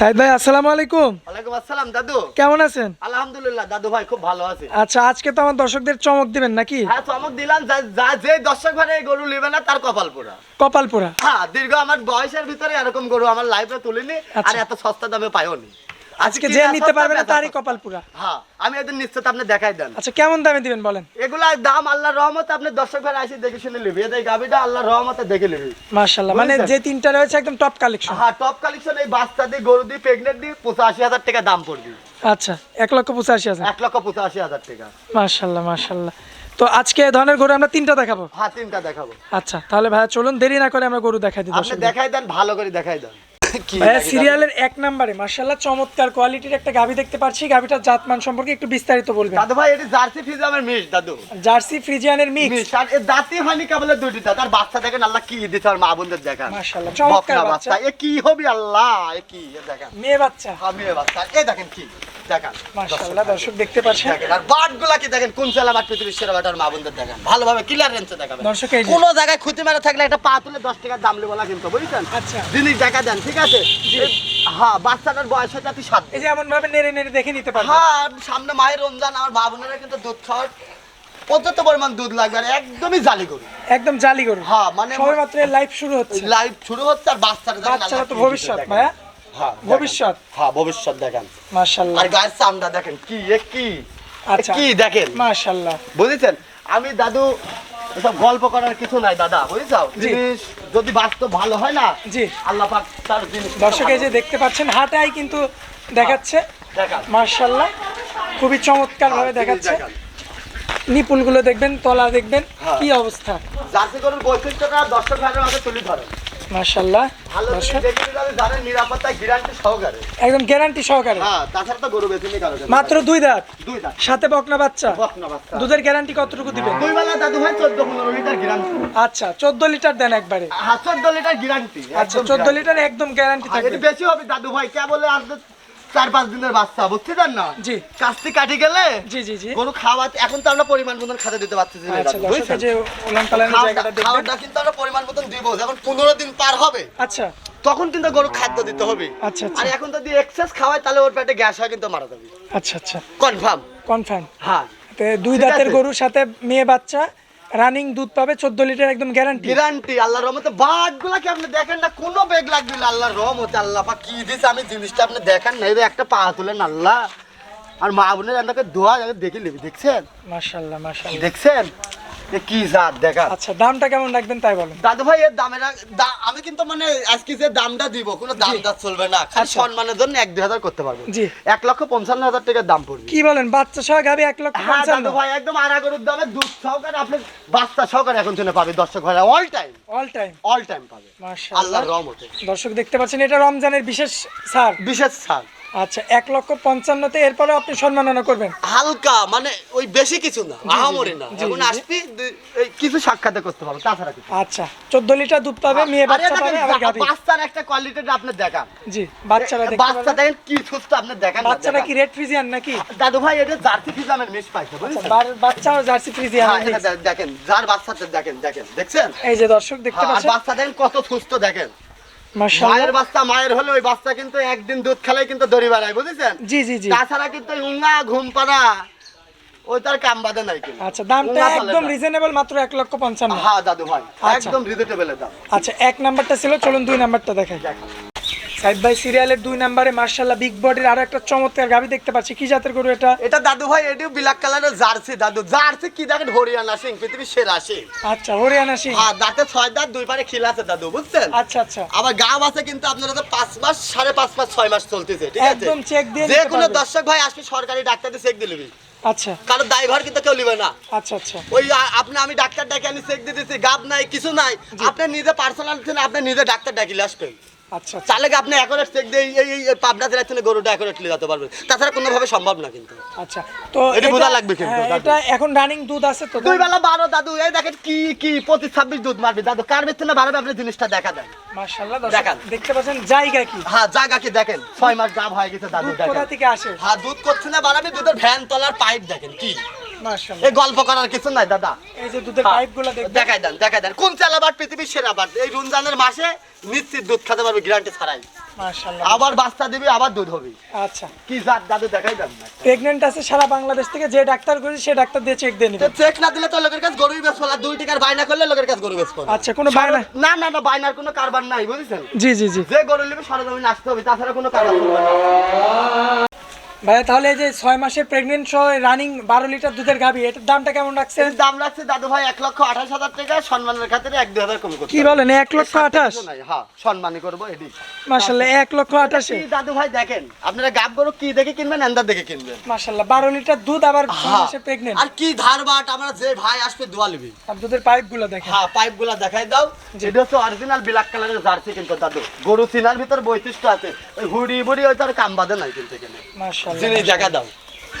সাইদ ভাই আসসালামু আলাইকুম। ওয়ালাইকুম আসসালাম দাদু। কেমন আছেন? আলহামদুলিল্লাহ দাদু ভাই খুব ভালো আছে। আচ্ছা আজকে তো আমার দর্শকদের চমক দিবেন নাকি? হ্যাঁ চমক দিলাম। যা- যা দর্শক ঘরে এই গরু নেবে না তার কপাল পোড়া কপাল পোড়া হ্যাঁ দীর্ঘ আমার বয়সের ভিতরে এরকম গরু আমার লাইফে তুলিনি আর আচ্ছা। এত সস্তা দামে পাইও নি আজকে যে নিতে পারবে না তারই কপাল পোড়া হ্যাঁ আমি এদের নিশ্চিত আপনি দেখাই দেন। আচ্ছা কেমন দামে দিবেন বলেন? এগুলার দাম আল্লাহর রহমতে আপনি দর্শক ঘরে আসি দেখে শুনে নিবি। এদের গাবিটা আল্লাহর রহমতে দেখে নিবি। মাশাল্লাহ মানে যে তিনটা রয়েছে একদম টপ কালেকশন হ্যাঁ টপ কালেকশন এই বাচ্চা দিয়ে গরু দিয়ে প্রেগনেন্ট দিয়ে পঁচাশি হাজার টাকা দাম পড়বি। আচ্ছা এক লক্ষ পঁচাশি হাজার। এক লক্ষ পঁচাশি হাজার টাকা। মাশাল্লাহ মাশাল্লাহ তো আজকে এ ধরনের গরু আমরা তিনটা দেখাবো? হ্যাঁ তিনটা দেখাবো। আচ্ছা তাহলে ভাইয়া চলুন দেরি না করে আমরা গরু দেখাই দিই আপনি দেখাই দেন ভালো করে দেখাই দেন। সিরিয়ালের এক নম্বরে মাশাল্লাহ চমৎকার কোয়ালিটির একটা গাভি দেখতে পাচ্ছি। গাভিটার জাতমান সম্পর্কে একটু বিস্তারিত বলবেন। দাদু ভাই এটা জার্সি ফ্রিজিয়ানের মিক্স দাদু। জার্সি ফ্রিজিয়ানের মিক্স আর এর দাঁতই হয়নি কেবল দুটি দাঁত। আর বাচ্চা দেখেন আল্লাহ কি দিতে আর মা বোনদের দেখান। মাশাআল্লাহ, চমৎকার বাচ্চা। এ কি হবে আল্লাহ এ কি এ দেখেন। মেয়ে বাচ্চা। হ্যাঁ মেয়ে বাচ্চা। এ দেখেন কি। দেখেন। মাশাল্লাহ দর্শক দেখতে পাচ্ছেন। আর বাটগুলা দেখেন? কোন চালা বাট পৃথিবীর সেরা বাট মা বোনদের দেখেন। ভালোভাবে ক্লিয়ার রেঞ্জে দেখাবেন। দর্শক এই কোন জায়গায় খুঁটি মেরে থাকলে একটা পা তুলে দশ টাকার দাম লেবলা কিন্তু বুঝছেন? আচ্ছা। জিনিস দেখা দেন ঠিক আছে? হ্যাঁ বাচ্চাটার বয়স হচ্ছে আপনি সাত এই যে এমন ভাবে নেড়ে নেড়ে দেখে নিতে পারবেন। হ্যাঁ সামনে মায়ের রমজান আমার মা বোনেরা কিন্তু দুধ খাওয়ার পর্যাপ্ত পরিমাণ দুধ লাগবে আর একদমই জালি গরু। একদম জালি গরু। হ্যাঁ মানে লাইভ শুরু হচ্ছে। লাইভ শুরু হচ্ছে আর বাচ্চারা তো ভবিষ্যৎ ভাইয়া। ভবিষ্যৎ। হ্যাঁ ভবিষ্যৎ দেখেন। মাশাল্লাহ আর গায়ের চামড়া দেখেন কি এ কি? আচ্ছা। কি দেখেন? মাশাল্লাহ বুঝেছেন? আমি দাদু এসব গল্প করার কিছু নাই দাদা বুঝেছ। জিনিস যদি বাস্তব ভালো হয় না জি। আল্লাহ পাক তার জিনিস দর্শক যে দেখতে পাচ্ছেন হাটাই কিন্তু দেখাচ্ছে। দেখান। মার্শাল্লাহ খুবই চমৎকার ভাবে হ্যাঁ, দেখাচ্ছে। দেখান। নিপুলগুলো দেখবেন তলা দেখবেন হ্যাঁ। কি অবস্থা। জার্সি গরুর বৈশিষ্ট্যটা দর্শক ভাইয়ের মাঝে তুলে ধরেন। ভালো জানেন নিরাপত্তা গ্যারান্টি সহকারে। একদম গ্যারান্টি সহকারে। হ্যাঁ তাছাড়া তো গরু বেশি কারও মাত্র দুই দাঁত? দুই দাঁত। সাথে বকনা বাচ্চা? বকনা বাচ্চা। দুধের গ্যারান্টি কতটুকু দিবেন? দুই বেলা দাদু ভাই চোদ্দ পনেরো লিটার গ্যারান্টি আচ্ছা চোদ্দ লিটার দেন একবারে। হ্যাঁ চোদ্দ লিটার গ্যারান্টি আচ্ছা চোদ্দ লিটার একদম গ্যারান্টি থাকবে। বেশি হবে দাদু ভাই কে বলে আর চার পাঁচ দিনের বাচ্চা না? জি। কাস্তি কাটি গেলে জি জি জি। গরু খাওয়াতে এখন তো আমরা পরিমাণ মতন খাতে দিতে পারতেছি আচ্ছা খাওয়াটা- কিন্তু আমরা পরিমাণ মতন দিব যখন পনেরো দিন পার হবে আচ্ছা। তখন কিন্তু গরু খাদ্য দিতে হবে। আচ্ছা আচ্ছা। আর এখন যদি এক্সেস খাওয়ায় তাহলে ওর পেটে গ্যাস হয় কিন্তু মারা যাবে। আচ্ছা আচ্ছা। কনফার্ম কনফার্ম হ্যাঁ। দুই দাঁতের গরুর সাথে মেয়ে বাচ্চা রানিং দুধ পাবে চোদ্দ লিটার একদম গ্যারান্টি গ্যারান্টি আল্লাহর রহমতে। বাঘগুলা কি আপনি দেখেন না? কোনো বেগ লাগবে না আল্লাহর রহমতে আল্লাহ পাক কি দিছে? আমি জিনিসটা আপনি দেখেন না এই একটা পা তুলেন আল্লাহ। আর মা বোনের আপনাকে দোয়া দেখে নেবে দেখছেন? মাশাআল্লাহ মাশাআল্লাহ। দেখছেন? কি জাত দেখা? আচ্ছা দামটা কেমন রাখবেন তাই বলেন। দাদু ভাই এর দামের আমি কিন্তু মানে আজকে যে দামটা দিব কোনো দাম দাম চলবে না। খালি আচ্ছা। সম্মানের জন্য এক দুই হাজার করতে পারব। জি। এক লক্ষ পঞ্চান্ন হাজার টাকার দাম পড়বে। কি বলেন বাচ্চা সহ গাবি এক লক্ষ হ্যাঁ দাদু ভাই একদম আড়া গরুর দামে দুধ সহকারে আপনি বাচ্চা সহকারে এখন পাবে দর্শক ভাই all time all time all time পাবে। মাশাআল্লাহ। আল্লাহর রহমতে। দর্শক দেখতে পাচ্ছেন এটা রমজানের বিশেষ ছাড়। বিশেষ ছাড়। আচ্ছা এক লক্ষ পঞ্চান্নতে এরপরে আপনি সম্মাননা করবেন। হালকা মানে ওই বেশি কিছু না আহামরি না। এখন। আসবি কিছু সাক্ষাতে করতে পারব তাছাড়া কিছু আচ্ছা চোদ্দ লিটার দুধ পাবে মেয়ে বাচ্চা পাবে আবার বা- গাবি বাচ্চার একটা কোয়ালিটিটা আপনি দেখান। জি বাচ্চারা দেখতে বাচ্চা দেখেন কি সুস্থ আপনি দেখান বাচ্চারা কি রেড ফ্রিজিয়ান নাকি? দাদু ভাই এটা জার্সি ফিজামের মিস পাইছে আচ্ছা, বুঝছেন বার- বাচ্চাও জার্সি ফ্রিজিয়ান হ্যাঁ, দেখেন যার বাচ্চাটা দেখেন দেখেন দেখছেন? এই যে দর্শক দেখতে হ্যাঁ, আর পাচ্ছেন? বাচ্চা দেখেন কত সুস্থ দেখেন। মায়ের বাচ্চা মায়ের হলে ওই বাচ্চা কিন্তু একদিন দুধ খেলে কিন্তু দড়ি বাড়ায় বুঝেছেন? জি জি জি। তাছাড়া কিন্তু উঙ্গা ঘুম পাড়া ওই তার কাম বাদে নাই কিন্তু। আচ্ছা দামটা একদম। রিজনেবল মাত্র এক লক্ষ পঞ্চান্ন। হ্যাঁ দাদু ভাই আচ্ছা। একদম রিজনেবল দাম। আচ্ছা এক নাম্বারটা ছিল চলুন দুই নাম্বারটা দেখাই। বাই সিরিয়ালের দুই নাম্বারে মার্শাল্লাহ বিগ বডির আরও একটা চমৎকার গাবি দেখতে পাচ্ছি। কি জাতের গরু এটা? এটা দাদু ভাই ব্ল্যাক কালারের জার্সি দাদু। জার্সি কি দেখেন? হরিয়ানা সিং পৃথিবীর সেরা সিং। আচ্ছা হরিয়ানা সিং। হ্যাঁ দাঁতে ছয় দাঁত দুই পারে খিল আছে দাদু বুঝছেন? আচ্ছা আচ্ছা। আবার গাব আছে কিন্তু আপনারা তো পাঁচ মাস সাড়ে পাঁচ মাস ছয় মাস চলতেছে ঠিক আছে? একদম check দিয়ে যে কোনো দর্শক ভাই আসবে সরকারি ডাক্তার চেক দিয়ে নিবি। আচ্ছা। কারও দায়ভার কিন্তু কেউ নিবে না। আচ্ছা আচ্ছা। ওই আপনি আমি ডাক্তার ডাকি আমি চেক দিচ্ছি গাব নাই কিছু নাই। আপনি নিজে পার্সোনাল আপনি নিজে ডাক্তার ডাকিলে আসবেন। আচ্ছা আচ্ছা। তাহলে আপনি অ্যাকোরেট চেক দিয়ে এই এই পাবনা জেলার থেকে গরুটা অ্যাকোরেটলি যেতে পারবেন? তাছাড়া কোনোভাবে সম্ভব না কিন্তু। আচ্ছা তো এটা বোঝা লাগবে কিন্তু, হ্যাঁ, এটা এখন রানিং দুধ আছে তো দুই বেলা বারো দাদু এই দেখেন কি কি পঁচিশ ছাব্বিশ দুধ মারবি। দাদু কার ভিতরে বারো আপনি জিনিসটা দেখা দেন। মাশাআল্লাহ দেখান। দেখতে পাচ্ছেন জায়গা কি? হ্যাঁ জায়গা কি দেখেন? ছয় মাস গাব হয়ে গেছে দাদু দুধ কোথা থেকে আসে? হ্যাঁ দুধ করছে না বাড়াবি দুধের ভ্যান তলার পাইপ দেখেন কি? এই গল্প করার কিছু নাই দাদা। এই যে দুধের হ্যাঁ, পাইপগুলো দেখাই দেন দেখাই দেন। কোন চালাবাট পৃথিবীর সেরা বাট এই রমজানের মাসে নিশ্চিত দুধ খেতে পারবে গ্যারান্টি ছাড়াই। আবার বাচ্চা দিবি আবার দুধ হবে। আচ্ছা। কি জাত দাদু দেখাই দেন আছে সারা বাংলাদেশ থেকে যে ডাক্তার করেছে সে ডাক্তার দিয়ে চেক দিয়ে চেক না দিলে তো লোকের কাছে গরুই বেচবো না দুই টাকার বাইনা করলে লোকের কাছে গরু বেচবো আচ্ছা কোনো বায়না না না না বাইনার কোনো কারবার নাই বুঝেছেন? জি জি জি। যে গরু নেবে সরজমিনে আসতে হবে তাছাড়া কোনো কারবার না। ভাইয়া তাহলে এই যে ছয় মাসের প্রেগনেন্ট সহ রানিং বারো লিটার দুধের গাভি এটার দামটা কেমন রাখছেন? এর দাম রাখছে দাদু ভাই এক লক্ষ আঠাশ হাজার টাকা সম্মানের খাতিরে এক দুই হাজার কম করতে কি হবে। বলেন এক লক্ষ আঠাশ? কিছু নাই, হ্যাঁ সম্মানই করব এটি মাসাল্লাহ এক লক্ষ আঠাশে? দাদু ভাই দেখেন আপনারা গাব গরু কি দেখে কিনবেন এন্দার দেখে কিনবেন? মাসাল্লাহ বারো লিটার দুধ আবার ছয় হ্যাঁ। প্রেগনেন্ট আর কি ধার বাট আমরা যে ভাই আসবে দোয়া লিবি আর দুধের পাইপগুলো দেখেন। হ্যাঁ পাইপগুলা দেখাই দাও। এটা হচ্ছে অরিজিনাল ব্ল্যাক কালারের জার্সি কিন্তু দাদু। গরু চিনার ভিতর বৈশিষ্ট্য আছে। ওই হুড়ি বুড়ি ওই তার কাম বাদে নাই কিন্তু এখানে। জিনিস দেখা দাও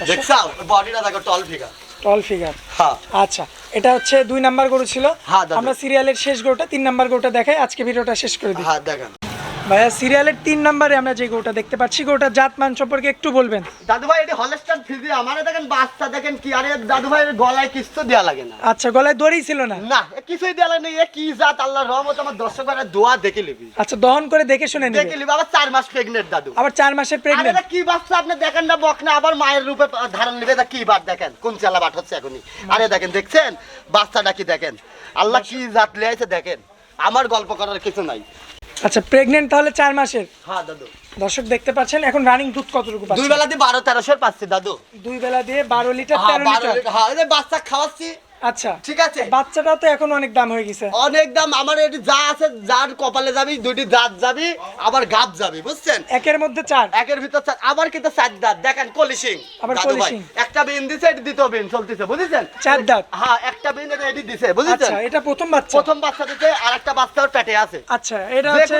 দেখছাও বডিটা দেখো টল ফিগার টল ফিগার হ্যাঁ। আচ্ছা এটা হচ্ছে দুই নাম্বার গরু ছিল। হ্যাঁ, আমরা সিরিয়ালের শেষ গরুটা তিন নাম্বার গরুটা দেখাই আজকে ভিডিওটা শেষ করে দিই। হ্যাঁ দেখেন। ভাইয়া সিরিয়ালের তিন নাম্বারে আমরা যে গরুটা দেখতে পাচ্ছি গরুটার জাত মান সম্পর্কে একটু বলবেন। দাদু ভাই এটি হলস্টার ফিজি আমারে দেখেন বাচ্চা দেখেন কি আরে দাদু ভাইয়ের গলায় কিছু দেওয়া লাগে না। আচ্ছা গলায় দড়ি ছিল না? না কিছুই দেওয়া লাগে না এ কি জাত? আল্লাহর রহমত আমার দর্শক ভাইরা দোয়া দেখে লিবি আচ্ছা দহন করে দেখে শুনে দেখে নেবে লিবি আবার চার মাস প্রেগনেন্ট দাদু। আবার চার মাসের আরে প্রেগনেন্ট কি বাচ্চা? আপনি দেখেন না বক না আবার মায়ের রূপে ধারণ নেবে তা কি বাট দেখেন কোন চালা বাট হচ্ছে এখনই। আরে দেখেন দেখছেন? বাচ্চাটা কি দেখেন? আল্লাহ কি জাত লিয়াইছে দেখেন? আমার গল্প করার কিছু নাই। আচ্ছা প্রেগনেন্ট তাহলে চার মাসের? হ্যাঁ দাদু। দর্শক দেখতে পাচ্ছেন এখন রানিং দুধ কতটুকু দুই বেলা দিয়ে বারো তেরোশোর পাচ্ছে দাদু। দুই বেলা দিয়ে বারো লিটার হ্যাঁ তেরো লিটার। লিটার। হ্যাঁ বাচ্চা খাওয়াচ্ছি আচ্ছা ঠিক আছে। বাচ্চাটাও তো এখন অনেক দাম হয়ে গেছে। অনেক দাম আমার এটি যা আছে যার কপালে যাবি দাঁত যাবি আবার গাব যাবি বুঝছেন? একের মধ্যে চার। একের ভিতর চার- আবার কিন্তু চার দাঁত। দেখেন কলিশিং। আবার কলিশিং। একটা বিন দিছে এটি দ্বিতীয় বিন চলতেছে বুঝেছেন? চার দাঁত। হ্যাঁ একটা বিন এটা এটি দিছে বুঝেছেন? আচ্ছা এটা প্রথম বাচ্চা। প্রথম বাচ্চা দিতে আর একটা পেটে আছে। আচ্ছা এটা হচ্ছে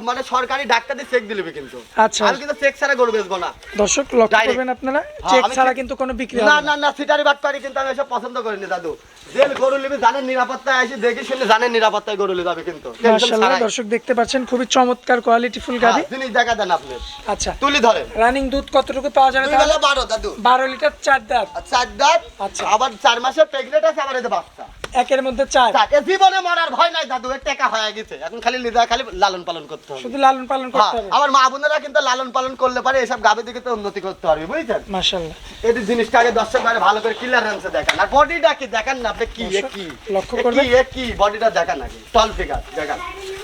মানে সরকারি ডাক্তার দিয়ে চেক দিলিবি কিন্তু। আচ্ছা। আমি কিন্তু চেক ছাড়া গরু বেচবো না। দর্শক লক্ষ্য করবেন আপনারা হ্যাঁ, চেক ছাড়া কিন্তু কোনো বিক্রি না না। না না সিটারি বাটপারি কিন্তু আমি এসব পছন্দ করিনি দাদু। যে গরু নিবি জানেন নিরাপত্তায় আসি দেখি শুনে জানেন নিরাপত্তায় গরু নিয়ে যাবে কিন্তু। মাশাআল্লাহ দর্শক দেখতে পাচ্ছেন খুবই চমৎকার কোয়ালিটি ফুল গাভি জিনিস দেখা দেন আপনি। আচ্ছা। তুলি ধরেন। রানিং দুধ কতটুকু পাওয়া যাবে তাহলে? দাদু। বারো লিটার চার দাঁত। চার দাঁত আচ্ছা। আবার চার মাসের প্রেগনেন্ট আছে আবার এতে বাচ্চা। একের মধ্যে চার। জীবনে মরার ভয় নাই দাদু টাকা হয়ে গেছে। এখন খালি লিদা খালি লালন পালন করতে হবে। শুধু লালন পালন হ্যাঁ, করতে হবে। আমার মা বোনেরা কিন্তু লালন পালন করলে পারে এসব গাবে দিকে তো উন্নতি করতে পারবে বুঝছেন? মাশাআল্লাহ। এই জিনিসটা আগে দর্শক ভাই ভালো করে ক্লিয়ারেন্সে দেখান। আর বডিটা কি? দেখান না আপনি কি এ কি? লক্ষ্য করবেন। কি এ কি? বডিটা দেখান আগে। টল ফিগার দেখান।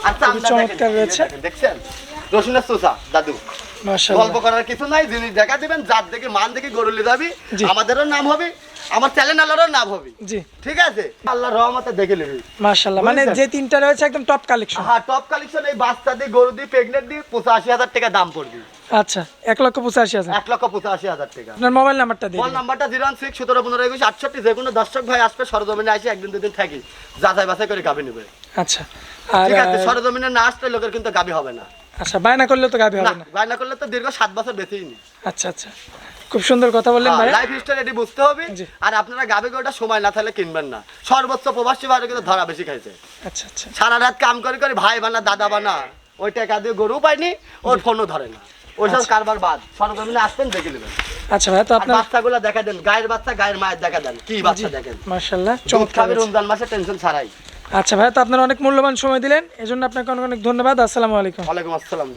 আর চামড়া। দেখেন, দেখছেন? রসুনের চোষা দাদু। গল্প করার কিছু নাই জিনিস দেখা দিবেন জাত দেখে মান দেখে গরু যাবি আমাদেরও নাম হবে আমার চ্যানেলেরও নাম হবে। জি। ঠিক আছে? আল্লাহ রহমতে দেখে নিবি। মাশাআল্লাহ মানে যে তিনটা রয়েছে একদম টপ কালেকশন হ্যাঁ টপ কালেকশন এই বাচ্চা দিয়ে গরু দিয়ে প্রেগনেন্ট দিয়ে পঁচাশি হাজার টাকা দাম পড়বে। আচ্ছা এক লক্ষ পঁচাশি হাজার। এক লক্ষ পঁচাশি হাজার টাকা। আপনার মোবাইল নাম্বারটা দিন। ফোন নাম্বারটা জিরো সিক্স সতেরো পনেরো একুশ আটষট্টি যে কোনো দর্শক ভাই আসবে সরজমিনে আসে একদিন দুদিন থাকি। যাচাই বাছাই করে গাবি নেবে। আচ্ছা ঠিক আছে সরজমিনে না আসলে লোকের কিন্তু গাবি হবে না। আচ্ছা বায়না করলে তো না হবে না বায়না করলে তো দীর্ঘ সাত বছর বেঁচেই নি আচ্ছা আচ্ছা। খুব সুন্দর কথা বললেন ভাই। লাইফ স্টাইল এটি বুঝতে হবে। আর আপনারা গাবি গোটা সময় না থাকলে কিনবেন না। সর্বোচ্চ প্রবাসী ভাই কিন্তু ধরা বেশি খাইছে। আচ্ছা আচ্ছা। সারা রাত কাম করে করে ভাই বানা দাদা বানা ওই টাকা দিয়ে গরু পাইনি ওর ফোনও ধরে না। ওইসব কারবার বাদ। সরজমিনে আসবেন দেখে নেবেন। আচ্ছা ভাই তো আপনার বাচ্চাগুলো দেখা দেন গায়ের বাচ্চা গায়ের মায়ের দেখা দেন কি বাচ্চা দেখেন। মাশাআল্লাহ চমৎকার। রমজান মাসে টেনশন ছাড়াই। আচ্ছা ভাই, তো আপনারা অনেক মূল্যবান সময় দিলেন। এজন্য আপনাকে অনেক অনেক ধন্যবাদ। আসসালামু আলাইকুম। ওয়ালাইকুম আসসালাম।